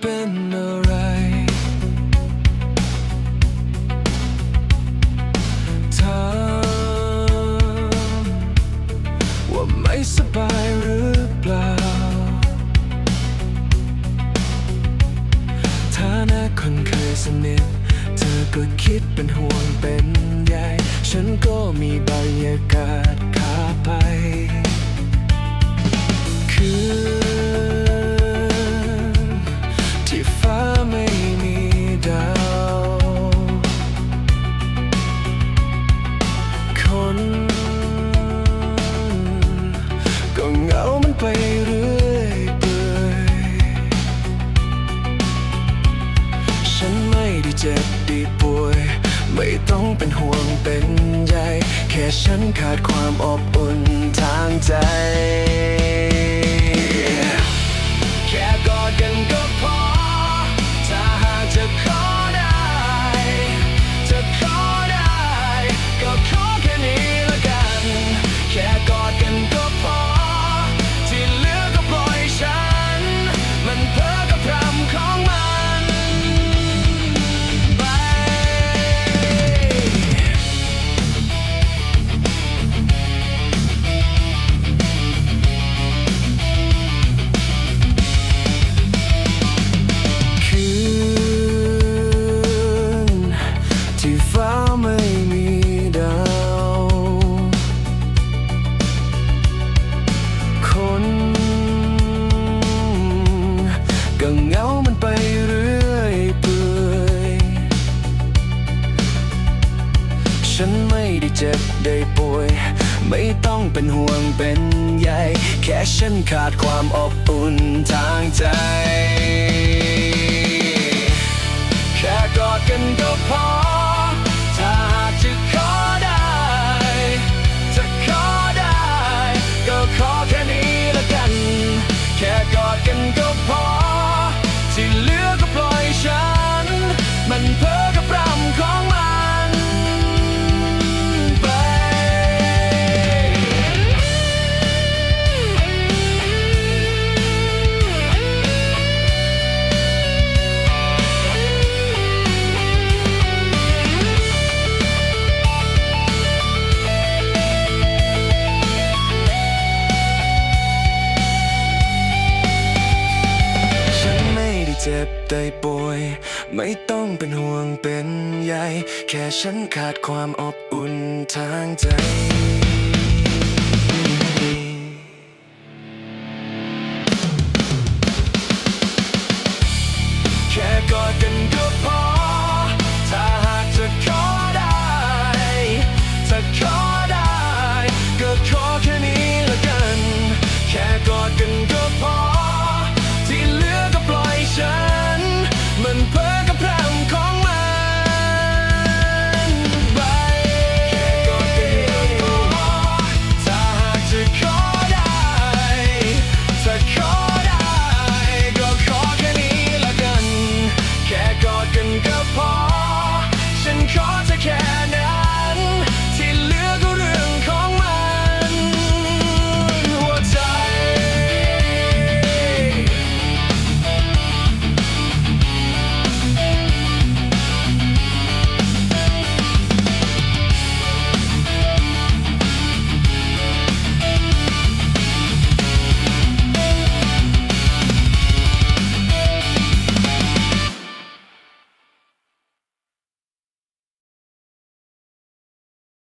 เป็นอะไรถามว่าไม่สบายหรือเปล่าฐานะคนเคยสนิท เธอก็คิดเป็นห่วงเป็นใยฉันก็มีบรรยากาศขาไป ไม่ต้องเป็นห่วงเป็นใยแค่ฉันขาดความอบอุ่นทางใจ แค่กอดกันก็พอ ไม่ต้องเป็นห่วงเป็นใยแค่ฉันขาดความอบอุ่นทางใจ แค่กอดกันก็พอ ได้ป่วย ไม่ต้องเป็นห่วงเป็นใยแค่ฉันขาดความอบอุ่นทางใจ can go far.